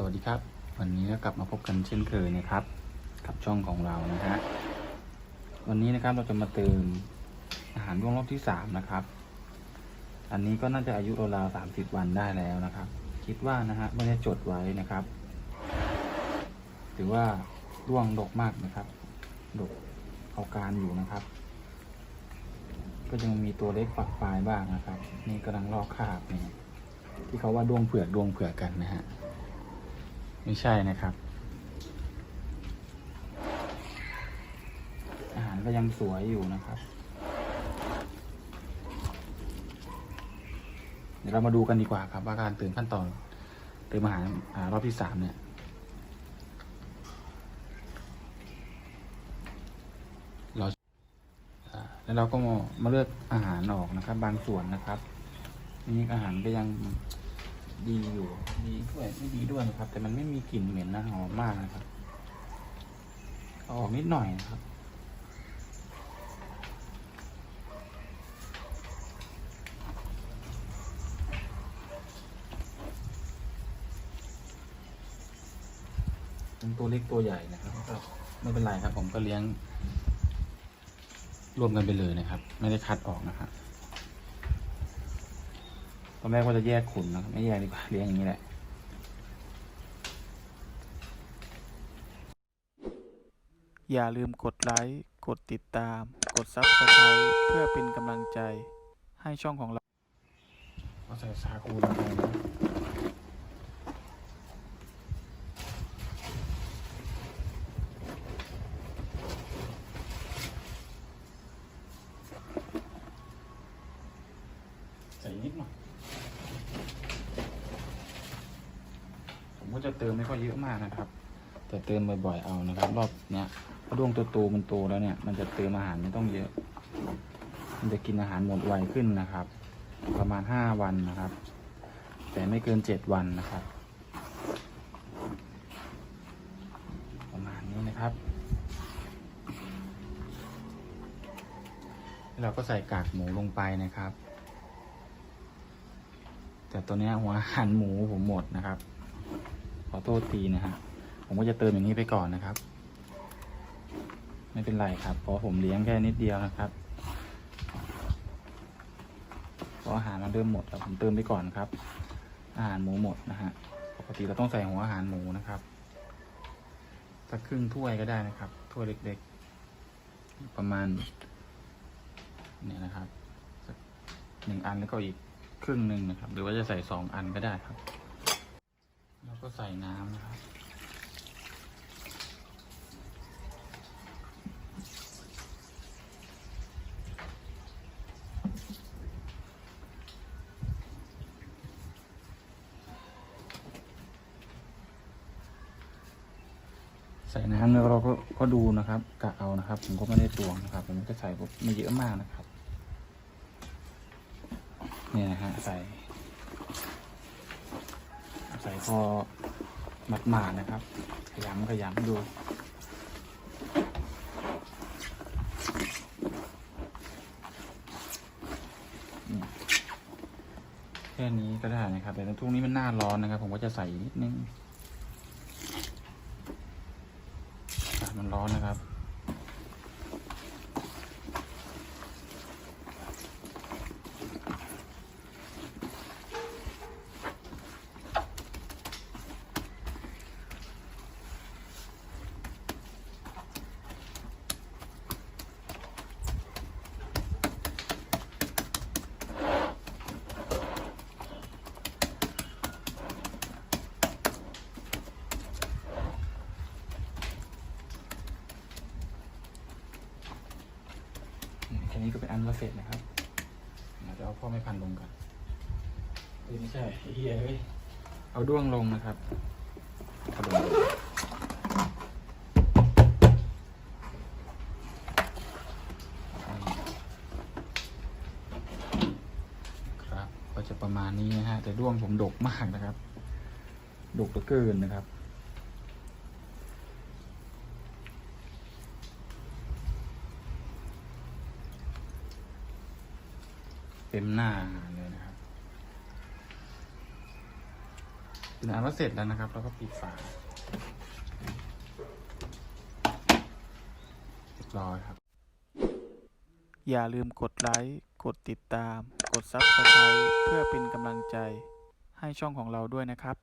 สวัสดีครับ วันนี้ก็กลับมาพบกันเช่นเคยนะครับ กับช่องของเรานะฮะวันนี้นะครับเราจะมาเติมอาหารร่วงรอบที่สามนะครับ อันนี้ก็น่าจะอายุราวสามสิบวันได้แล้วนะครับ คิดว่านะฮะไม่ได้จดไว้นะครับถือว่าร่วงดกมากนะครับ ดกเอาการอยู่นะครับ ก็ยังมีตัวเล็กฝักปลายบ้างนะครับ นี่กำลังลอกคราบนี่ที่เขาว่าดวงเผือกดวงเผือกกันนะฮะ ไม่ใช่นะครับ อาหารก็ยังสวยอยู่นะครับ เดี๋ยวเรามาดูกันดีกว่าครับ ว่าการเติมขั้นตอนเติมอาหารอรอบที่สามเนี่ยเราแล้วเราก็มามาเลือกอาหารออกนะครับ บางส่วนนะครับนี่อาหารก็ยัง ดีอยู่ ดีด้วยไม่ดีด้วยนะครับ แต่มันไม่มีกลิ่นเหม็นนะหอมมากนะครับออกนิดหน่อยนะครับทั้งตัวเล็กตัวใหญ่นะครับไม่เป็นไรครับ ผมก็เลี้ยงรวมกันไปเลยนะครับ ไม่ได้คัดออกนะครับ อนแรกว่าจะแยกขุนนะครับไม่แยกดีกว่าเลี้ยงอย่างนี้แหละอย่าลืมกดไลค์ กดติดตาม กด Subscribe เพื่อเป็นกำลังใจให้ช่องของเรา เอาใส่ซาคูลงไปนะใส่นิดหน่อย ผม ก็จะเติมไม่ค่อยเยอะมากนะครับ แต่เติมบ่อยๆเอานะครับ รอบเนี้ยพอดวงตัวโตมันโตแล้วเนี่ย มันจะเติมอาหารไม่ต้องเยอะ มันจะกินอาหารหมดไวขึ้นนะครับ ประมาณห้าวันนะครับ แต่ไม่เกินเจ็ดวันนะครับ ประมาณนี้นะครับเราก็ใส่กากหมูลงไปนะครับ แต่ตัวเนี้ยหัวอาหารหมูผมหมดนะครับ ขอโทษทีนะฮะผมก็จะเติมอย่างนี้ไปก่อนนะครับ ไม่เป็นไรครับ เพราะผมเลี้ยงแค่นิดเดียวนะครับเพราะอาหารมันเริ่มหมดแล้วผมเติมไปก่อนครับ อาหารหมูหมดนะฮะปกติเราต้องใส่หัวอาหารหมูนะครับสักครึ่งถ้วยก็ได้นะครับถ้วยเล็กๆ ประมาณเนี่ยนะครับหนึ่งอันแล้วก็อีกครึ่งหนึ่งนะครับ หรือว่าจะใส่สองอันก็ได้ครับ แล้วก็ใส่น้ำนะครับ ใส่น้ำแล้วเราก็ก็ดูนะครับกะเอานะครับ ผมก็ไม่ได้ตวงนะครับ ผมก็ใส่ไม่เยอะมากนะครับ เนี่ยนะฮะใส่ ส่พอหมัดหมาดๆนะครับ ขยำขยำดู แค่นี้ก็ได้นะครับ แต่ทุกนี้มันหน้าร้อนนะครับ ผมก็จะใส่นิดนึงมันร้อนนะครับ นี้ก็เป็นอันละเสร็จนะครับเดี๋ยวเอาพ่อไม่พันลงกันเอ้ยไม่ใช่ไอ้เฮียเฮ้ยเอาด้วงลงนะครับเอาลงครับก็จะประมาณนี้นะฮะแต่ด้วงผมดกมากนะครับ ดกเหลือเกินนะครับ ต็มหน้าอาหารเลยนะครับเป็นอันว่าเสร็จแล้วนะครับ แล้วก็ปิดฝาเรียบร้อยครับ อย่าลืมกดไลค์ กดติดตาม กดซับสไคร b e เพื่อเป็นกำลังใจให้ช่องของเราด้วยนะครับ